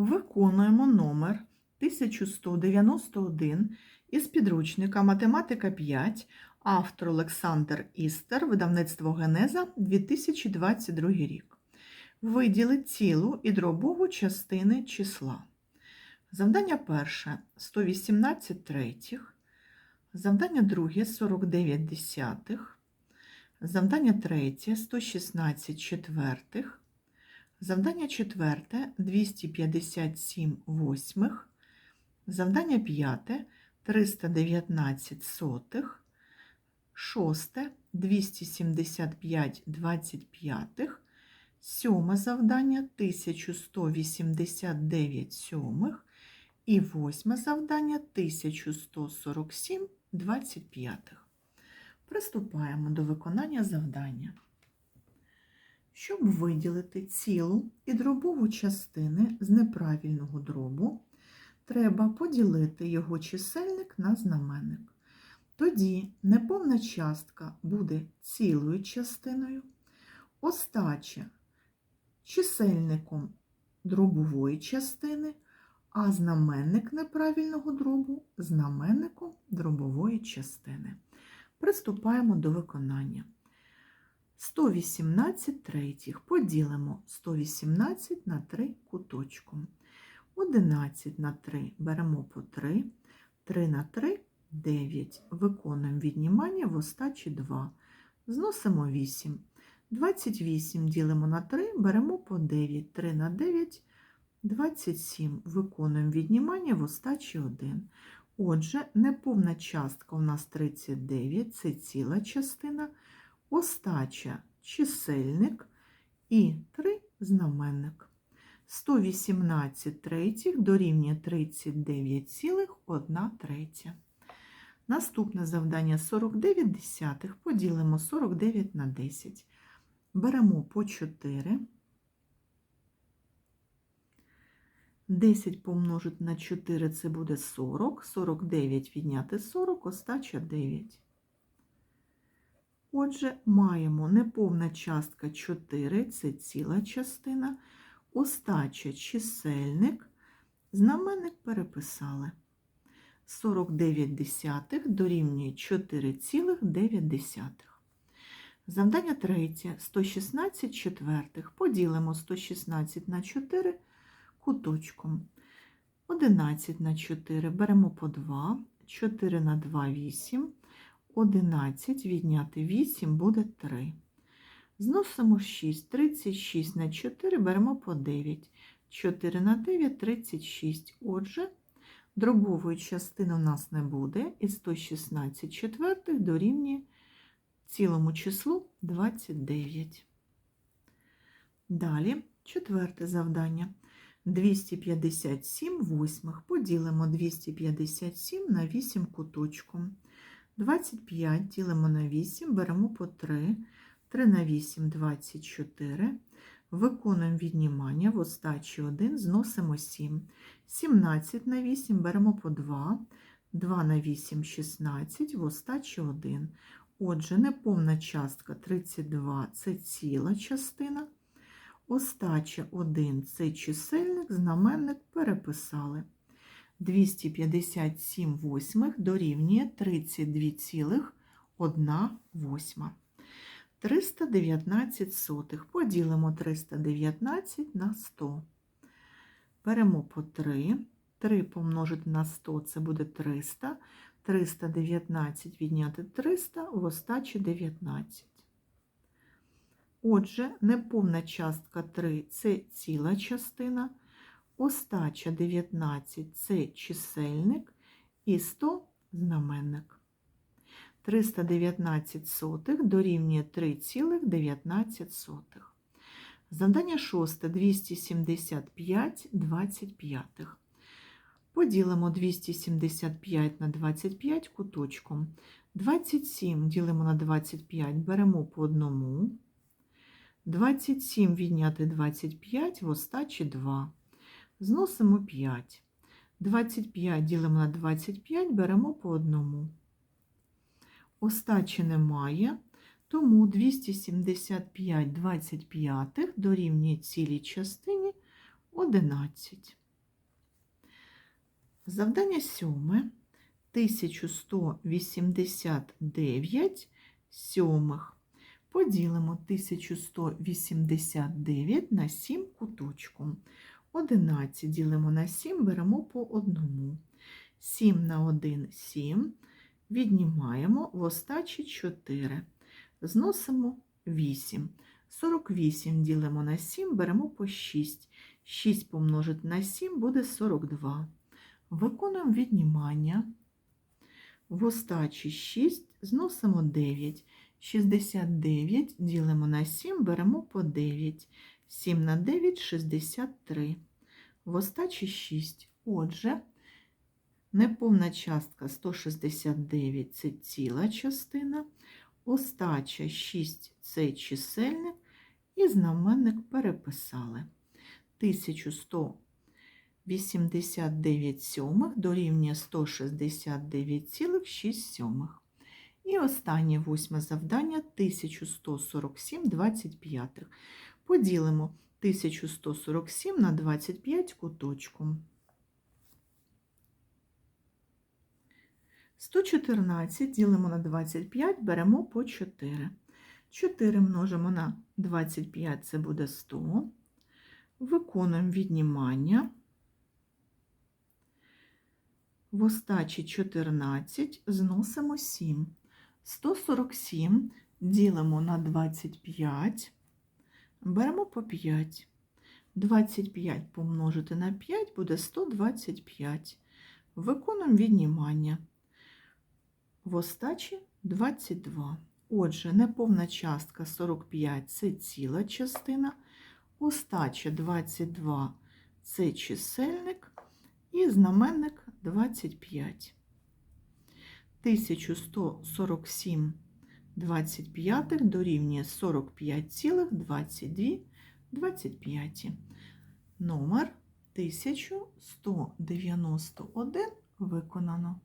Виконуємо номер 1191 із підручника Математика 5, автор Олександр Істер, видавництво Генеза 2022 рік. Виділи цілу і дробову частини числа. Завдання перше 118 третіх, завдання друге 49 десятих, завдання третє 116 четвертих, Завдання четверте 257 восьмих. Завдання п'яте 319 сотих. Шосте 275 25. Сьоме завдання 1189 сьомих. І восьме завдання 1147 25. Приступаємо до виконання завдання. Щоб виділити цілу і дробову частини з неправильного дробу, треба поділити його чисельник на знаменник. Тоді неповна частка буде цілою частиною, остача чисельником дробової частини, а знаменник неправильного дробу знаменником дробової частини. Приступаємо до виконання. 118 третіх. Поділимо 118 на 3 куточком. 11 на 3 беремо по 3, 3 на 3 9. Виконуємо віднімання в остачі 2. Зносимо 8. 28 ділимо на 3, беремо по 9, 3 на 9, 27. Виконуємо віднімання в остачі 1. Отже, неповна частка у нас 39, це ціла частина остача чисельник і 3 знаменник. 118 третіх дорівнює 39,1 третя. Наступне завдання 49 десятих. Поділимо 49 на 10. Беремо по 4. 10 помножити на 4 це буде 40. 49 відняти 40, остача 9. Отже, маємо неповна частка 4, це ціла частина, остача чисельник, знаменник переписали. 49 десятих дорівнює 4,9. Завдання третє. 116 четвертих. Поділимо 116 на 4 куточком. 11 на 4 беремо по 2, 4 на 2 – 8. 11 відняти 8 буде 3. Зносимо 6, 36 на 4 беремо по 9. 4 на 9 36. Отже, дробової частини у нас не буде, і 116 четвертих дорівнює цілому числу 29. Далі, четверте завдання. 257 восьмих. Поділимо 257 на 8 куточком. 25 ділимо на 8, беремо по 3, 3 на 8 – 24. Виконуємо віднімання в остачі 1, зносимо 7. 17 на 8 беремо по 2, 2 на 8 – 16, в остачі 1. Отже, неповна частка 32 – це ціла частина. Остача 1 – це чисельник, знаменник переписали. 257 восьмих дорівнює 32,1 восьма. 319 сотих. Поділимо 319 на 100. Беремо по 3. 3 помножити на 100 це буде 300. 319 відняти 300 в остачі 19. Отже, неповна частка 3 це ціла частина. Остача 19 це чисельник і 100 знаменник. 319 сотих дорівнює 3,19. Завдання 6 275 25. Поділимо 275 на 25 куточком. 27 ділимо на 25, беремо по одному. 27 відняти 25 в остачі 2. Зносимо 5. 25 ділимо на 25, беремо по одному. Остачі немає, тому 275 25 дорівнює цілій частині 11. Завдання сьоме 1189 сьомих. Поділимо 1189 на 7 куточком. 11 ділимо на 7, беремо по одному. 7 на 1 – 7. Віднімаємо в остачі 4. Зносимо 8. 48 ділимо на 7, беремо по 6. 6 помножити на 7 буде 42. Виконуємо віднімання. В остачі 6 зносимо 9. 69 ділимо на 7, беремо по 9. 7 на 9 – 63. В остачі 6. Отже, неповна частка 169 – це ціла частина. Остача 6 – це чисельник. І знаменник переписали. 1189 сьомих дорівнює 169,6 сьомих. І останнє восьме завдання 1147 25. Поділимо 1147 на 25 куточком. 114 ділимо на 25, беремо по 4. 4 множимо на 25, це буде 100. Виконуємо віднімання. В остачі 14 зносимо 7. 147 ділимо на 25, беремо по 5. 25 помножити на 5 буде 125. Виконуємо віднімання. В остачі 22. Отже, неповна частка 45 це ціла частина, остача 22 це чисельник і знаменник 25. 1147 25 дорівнює 45,22 25. Номер 1191 виконано.